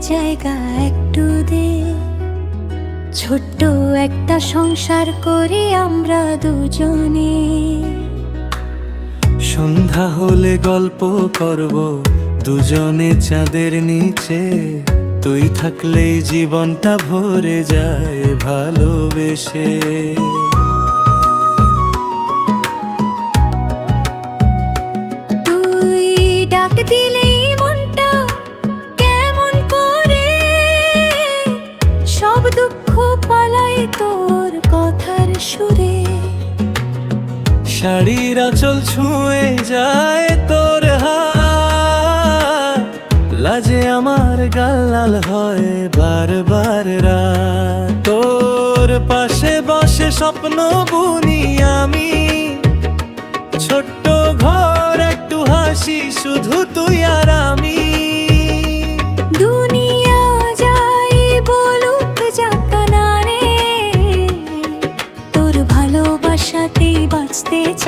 জায়গা একটু দে। ছোট্ট একটা সংসার করি আমরা দুজনে। সন্ধ্যা হলে গল্প করব দুজনে চাঁদের নিচে। তুই থাকলেই জীবনটা ভরে যায় ভালোবেসে। শাড়ির আঁচল ছুঁয়ে যায় তোর হাত। লাজে আমার গাল লাল হয় বারবার রাত। তোর পাশে বসে স্বপ্ন বুনি আমি। ছোট্ট ঘর, একটু হাসি, শুধু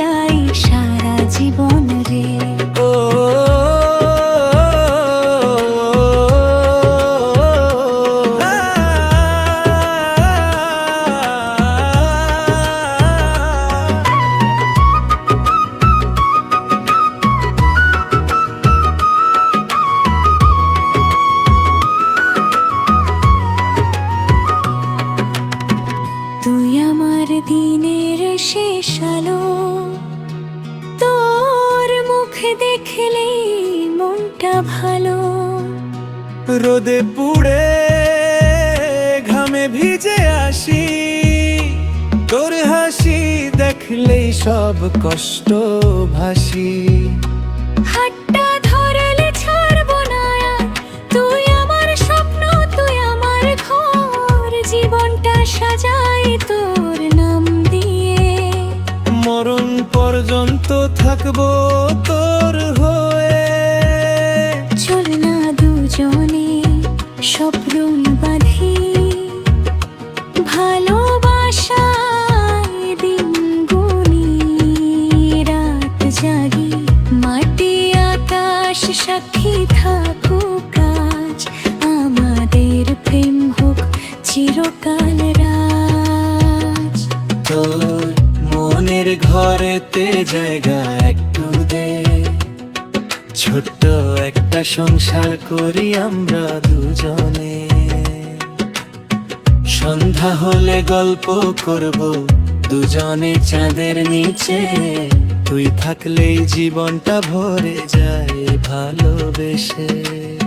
shine. আমার দিনের শেষ আলো। তোর মুখ দেখলেই মনটা ভালো। রোদে পুড়ে ঘামে ভিজে আসি। তোর হাসি দেখলেই সব কষ্ট ভাসি। ধরলে ছাড়বো না তুই আমার স্বপ্ন তুই আমার ঘর। জীবনটা সাজাই পর্যন্ত থাকব তোর হয়ে। চল না দুজনে স্বপ্ন বাঁধি। ভালোবাসায় দিন গুনি রাত জাগি মাটি আকাশ সাক্ষী থাকুক আজ। আমাদের প্রেম হোক চিরকাল রাজ। তোর মনের ঘরেতে জায়গা একটু দে। ছোট্ট একটা সংসার করি আমরা দুজনে। সন্ধ্যা হলে গল্প করব দুজনে চাঁদের নিচে। তুই থাকলেই জীবনটা ভরে যায় ভালোবেসে।